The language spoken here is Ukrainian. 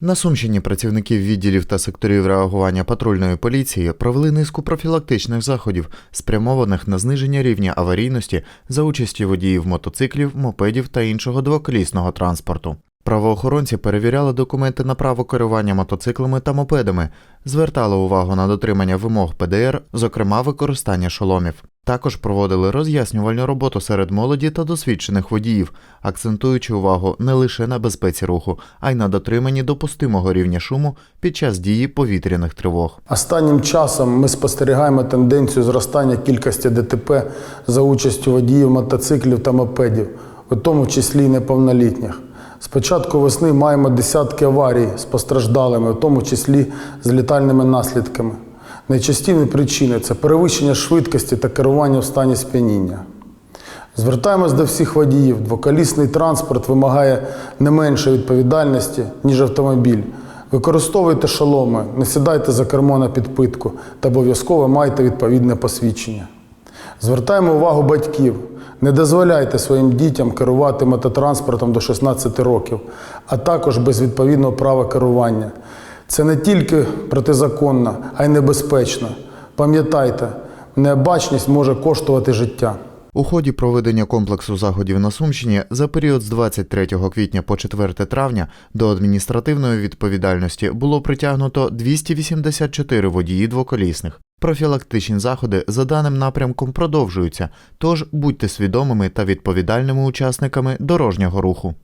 На Сумщині працівників відділів та секторів реагування патрульної поліції провели низку профілактичних заходів, спрямованих на зниження рівня аварійності за участі водіїв мотоциклів, мопедів та іншого двоколісного транспорту. Правоохоронці перевіряли документи на право керування мотоциклами та мопедами, звертали увагу на дотримання вимог ПДР, зокрема використання шоломів. Також проводили роз'яснювальну роботу серед молоді та досвідчених водіїв, акцентуючи увагу не лише на безпеці руху, а й на дотриманні допустимого рівня шуму під час дії повітряних тривог. Останнім часом ми спостерігаємо тенденцію зростання кількості ДТП за участю водіїв мотоциклів та мопедів, у тому числі й неповнолітніх. З початку весни маємо десятки аварій з постраждалими, в тому числі з літальними наслідками. Найчастіші причини це перевищення швидкості та керування в стані сп'яніння. Звертаємось до всіх водіїв. Двоколісний транспорт вимагає не менше відповідальності, ніж автомобіль. Використовуйте шоломи, не сідайте за кермо на підпитку та обов'язково майте відповідне посвідчення. Звертаємо увагу батьків. Не дозволяйте своїм дітям керувати мототранспортом до 16 років, а також без відповідного права керування. Це не тільки протизаконно, а й небезпечно. Пам'ятайте, необачність може коштувати життя. У ході проведення комплексу заходів на Сумщині за період з 23 квітня по 4 травня до адміністративної відповідальності було притягнуто 284 водії двоколісних. Профілактичні заходи за даним напрямком продовжуються, тож будьте свідомими та відповідальними учасниками дорожнього руху.